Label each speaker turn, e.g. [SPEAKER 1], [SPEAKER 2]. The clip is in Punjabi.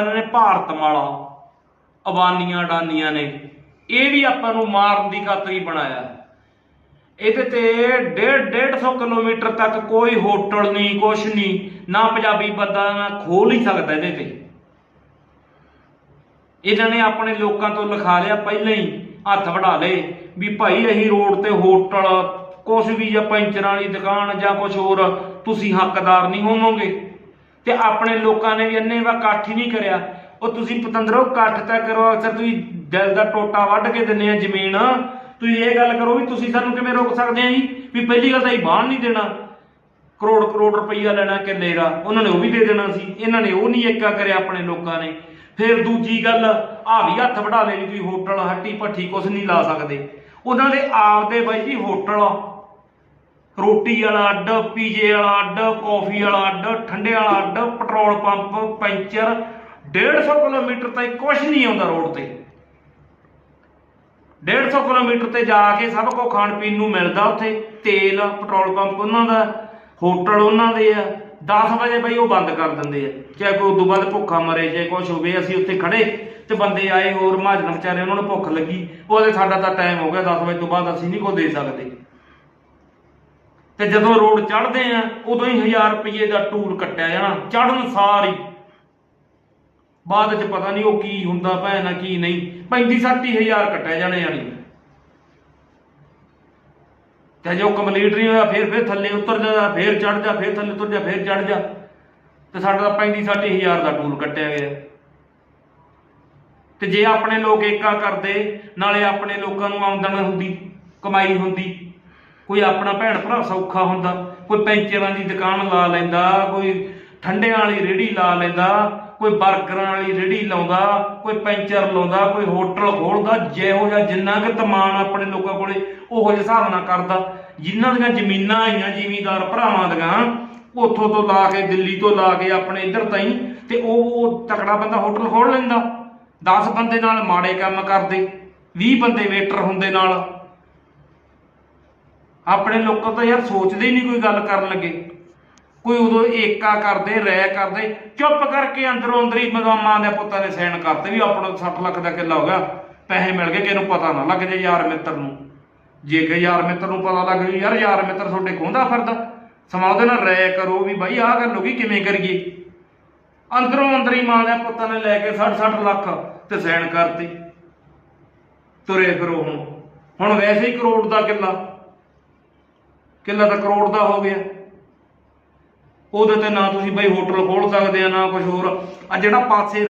[SPEAKER 1] ਇਹਨਾਂ ਨੇ ਭਾਰਤਮਾਲਾ ਅਬਾਨੀਆਂ ਡਾਨੀਆਂ ਨੇ। ਇਹ ਵੀ ਆਪਾਂ ਨੂੰ ਮਾਰਨ ਦੀ ਖਾਤਰ ਹੀ ਬਣਾਇਆ। ਇਹਦੇ ਤੇ 1.5 150 ਕਿਲੋਮੀਟਰ ਤੱਕ ਕੋਈ ਹੋਟਲ ਨਹੀਂ, ਕੁਛ ਨਹੀਂ। ਨਾ ਪੰਜਾਬੀ ਬੰਦਾ ਨਾ ਖੋਲ ਹੀ ਸਕਦਾ ਇਹਦੇ ਤੇ। ਇਹਨਾਂ ਨੇ ਆਪਣੇ ਲੋਕਾਂ ਤੋਂ ਲਿਖਾ ਲਿਆ ਪਹਿਲਾਂ ਹੀ, ਹੱਥ ਵਢਾ ਲਏ ਵੀ ਭਾਈ ਅਸੀਂ ਰੋਡ ਤੇ ਹੋਟਲ, ਕੁਛ ਵੀ ਜਾਂ ਪੈਂਚਰਾਂ ਵਾਲੀ ਦੁਕਾਨ ਜਾਂ ਕੁਝ ਹੋਰ, ਤੁਸੀਂ ਹੱਕਦਾਰ ਨਹੀਂ ਹੋਵੋਗੇ। ਤੇ ਆਪਣੇ ਲੋਕਾਂ ਨੇ ਵੀ ਇੰਨੇ ਵਾ ਇਕੱਠ ਹੀ ਨਹੀਂ ਕਰਿਆ। ਉਹ ਤੁਸੀਂ ਪਤੰਦਰੋ, ਇਕੱਠ ਤਾਂ ਕਰੋ, ਅਕਸਰ ਤੁਸੀਂ ਦਿਲ ਦਾ ਟੋਟਾ ਵੱਢ ਕੇ ਦਿੰਦੇ ਆ ਜ਼ਮੀਨ। ਤੁਸੀਂ ਇਹ ਗੱਲ ਕਰੋ ਵੀ ਤੁਸੀਂ ਸਾਨੂੰ ਕਿਵੇਂ ਰੋਕ ਸਕਦੇ ਆ ਜੀ? ਵੀ ਪਹਿਲੀ ਗੱਲ ਤਾਂ ਇਹ ਬਾਹਰ ਨਹੀਂ ਦੇਣਾ। ਕਰੋੜ ਕਰੋੜ ਰੁਪਈਆ ਲੈਣਾ ਕਿੱਲੇ ਦਾ। ਉਹਨਾਂ ਨੇ ਉਹ ਵੀ ਦੇ ਦੇਣਾ ਸੀ। ਇਹਨਾਂ ਨੇ ਉਹ ਨਹੀਂ ਏਕਾ ਕਰਿਆ ਆਪਣੇ ਲੋਕਾਂ ਨੇ। ਫਿਰ ਦੂਜੀ ਗੱਲ ਆ ਵੀ ਹੱਥ ਵਢਾ ਲੈ ਵੀ ਤੁਸੀਂ ਹੋਟਲ ਹੱਟੀ ਭੱਠੀ ਕੁਝ ਨਹੀਂ ਲਾ ਸਕਦੇ। ਉਹਨਾਂ ਦੇ ਆਪਦੇ ਬਾਈ ਜੀ ਹੋਟਲ ਰੋਟੀ ਵਾਲਾ ਅੱਡ, ਪੀਜੇ ਵਾਲਾ ਅੱਡ, ਕੌਫੀ ਵਾਲਾ ਅੱਡ, ਠੰਡੇ ਵਾਲਾ ਅੱਡ, ਪੈਟਰੋਲ ਪੰਪ, ਪੈਂਚਰ 150 ਕਿਲੋਮੀਟਰ ਤਾਈਂ ਕੁਝ ਨਹੀਂ ਆਉਂਦਾ ਰੋਡ ਤੇ। 150 ਕਿਲੋਮੀਟਰ ਤੇ ਜਾ ਕੇ ਸਭ ਕੋ ਖਾਣ ਪੀਣ ਨੂੰ ਮਿਲਦਾ ਉੱਥੇ। ਤੇਲ, ਪੈਟਰੋਲ ਪੰਪ ਉਹਨਾਂ ਦਾ, ਹੋਟਲ ਉਹਨਾਂ ਦੇ ਆ। 10 ਵਜੇ ਬਈ ਉਹ ਬੰਦ ਕਰ ਦਿੰਦੇ ਆ। ਚਾਹੇ ਕੋਈ ਉਦੋਂ ਬਾਅਦ ਭੁੱਖਾ ਮਰੇ ਜੇ ਕੁਝ ਹੋਵੇ, ਅਸੀਂ ਉੱਥੇ ਖੜੇ ਤੇ ਬੰਦੇ ਆਏ ਹੋਰ ਮਹਾਜਨ ਵਿਚਾਰੇ ਉਹਨਾਂ ਨੂੰ ਭੁੱਖ ਲੱਗੀ। ਉਹਦੇ ਸਾਡਾ ਤਾਂ ਟਾਈਮ ਹੋ ਗਿਆ 10 ਵਜੇ ਤੋਂ ਬਾਅਦ ਅਸੀਂ ਨਹੀਂ ਕੋ ਦੇ ਸਕਦੇ। ਤੇ ਜਦੋਂ ਰੋਡ ਚੜਦੇ ਆ, ਉਦੋਂ ਹੀ 1000 ਰੁਪਏ ਦਾ ਟੂਰ ਕੱਟਿਆ ਜਾਣਾ ਚੜਨ ਸਾਰ ਹੀ। ਬਾਅਦ ਚ ਪਤਾ ਨਹੀਂ ਉਹ ਕੀ ਹੁੰਦਾ ਭੈਣਾ ਕੀ ਨਹੀਂ 35 ਹਜ਼ਾਰ ਕੱਟਿਆ ਜਾਣੇ ਜਾਣੀ ਤੇ ਜੇ ਉਹ ਕੰਪਲੀਟ ਨਹੀਂ ਹੋਇਆ, ਫਿਰ ਫਿਰ ਥੱਲੇ ਉਤਰ ਜਾ, ਫਿਰ ਚੜ ਜਾ, ਫਿਰ ਥੱਲੇ ਉਤਰ ਜਾ, ਫਿਰ ਚੜ ਜਾ। ਤੇ ਸਾਡਾ ਤਾਂ 35 ਹਜ਼ਾਰ ਦਾ ਟੂਰ ਕੱਟਿਆ ਗਿਆ। ਤੇ ਜੇ ਆਪਣੇ ਲੋਕ ਏਕਾ ਕਰਦੇ, ਨਾਲੇ ਆਪਣੇ ਲੋਕਾਂ ਨੂੰ ਆਮਦਨ ਹੁੰਦੀ, ਕਮਾਈ ਹੁੰਦੀ ਕੋਈ ਆਪਣਾ ਭੈਣ ਭਰਾ ਸੌਖਾ ਹੁੰਦਾ, ਕੋਈ ਪੈਂਚਰਾਂ ਦੀ ਦੁਕਾਨ ਲਾ ਲੈਂਦਾ, ਕੋਈ ਠੰਡਿਆਂ ਵਾਲੀ ਰੇੜੀ ਲਾ ਲੈਂਦਾ, ਕੋਈ ਬਰਗਰਾਂ ਵਾਲੀ ਰੇੜੀ ਲਾਉਂਦਾ, ਕੋਈ ਪੈਂਚਰ ਲਾਉਂਦਾ, ਕੋਈ ਹੋਟਲ ਖੋਲਦਾ, ਜਿਹੋ ਜਿਹਾ ਜਿੰਨਾ ਕਿ ਤਮਾਨ ਆਪਣੇ ਲੋਕਾਂ ਕੋਲੇ ਉਹੋ ਜਿਹੇ ਹਿਸਾਬ ਨਾਲ ਕਰਦਾ। ਜਿਨ੍ਹਾਂ ਦੀਆਂ ਜ਼ਮੀਨਾਂ ਆਈਆਂ, ਜ਼ਿਮੀਂਦਾਰ ਭਰਾਵਾਂ ਦੀਆਂ, ਉੱਥੋਂ ਤੋਂ ਲਾ ਕੇ, ਦਿੱਲੀ ਤੋਂ ਲਾ ਕੇ, ਆਪਣੇ ਇੱਧਰ ਤਾਈਂ, ਤੇ ਉਹ ਉਹ ਤਕੜਾ ਬੰਦਾ ਹੋਟਲ ਖੋਲ ਲੈਂਦਾ। 10 ਬੰਦੇ ਨਾਲ ਮਾੜੇ ਕੰਮ ਕਰਦੇ 20 ਬੰਦੇ ਵੇਟਰ ਹੁੰਦੇ ਨਾਲ। ਆਪਣੇ ਲੋਕਾਂ ਤਾਂ ਯਾਰ ਸੋਚਦੇ ਹੀ ਨਹੀਂ ਕੋਈ ਗੱਲ ਕਰਨ ਲੱਗੇ। ਕੋਈ ਉਦੋਂ ਏਕਾ ਕਰਦੇ, ਰਹਿ ਕਰਦੇ, ਚੁੱਪ ਕਰਕੇ ਅੰਦਰੋਂ ਅੰਦਰ ਹੀ ਮਾਂ ਦੇ ਪੁੱਤਾਂ ਨੇ ਸਾਈਨ ਕਰਤੇ ਵੀ ਆਪਣਾ 60 ਲੱਖ ਦਾ ਕਿੱਲਾ ਹੋ ਗਿਆ, ਪੈਸੇ ਮਿਲ ਗਏ ਕਿਹਨੂੰ ਪਤਾ ਨਾ ਲੱਗ ਜੇ ਯਾਰ ਮਿੱਤਰ ਨੂੰ। ਜੇ ਕਿ ਯਾਰ ਮਿੱਤਰ ਨੂੰ ਪਤਾ ਲੱਗ ਜੂ ਯਾਰ ਯਾਰ ਮਿੱਤਰ ਤੁਹਾਡੇ ਖੋਂਦਾ ਫਿਰਦਾ। ਸਮਾਂ ਉਹਦੇ ਨਾਲ ਰਹਿ ਕਰੋ ਵੀ ਬਾਈ ਆਹ ਗੱਲ ਹੋ ਕਿਵੇਂ ਕਰੀਏ? ਅੰਦਰੋਂ ਅੰਦਰ ਹੀ ਮਾਂ ਦੇ ਪੁੱਤਾਂ ਨੇ ਲੈ ਕੇ 60 60 ਲੱਖ ਤੇ ਸਾਈਨ ਕਰਤੇ। ਤੁਰੇ ਫਿਰੋ ਹੁਣ। ਹੁਣ ਵੈਸੇ ਹੀ ਕਰੋੜ ਦਾ ਕਿੱਲਾ। ਕਿੱਲਾ ਤਾਂ ਕਰੋੜ ਦਾ ਹੋ ਗਿਆ। ਉਹਦੇ ਤੇ ਨਾ ਤੁਸੀਂ ਬਈ ਹੋਟਲ ਖੋਲ ਸਕਦੇ ਆ, ਨਾ ਕੁਝ ਹੋਰ। ਆ ਜਿਹੜਾ ਪਾਸੇ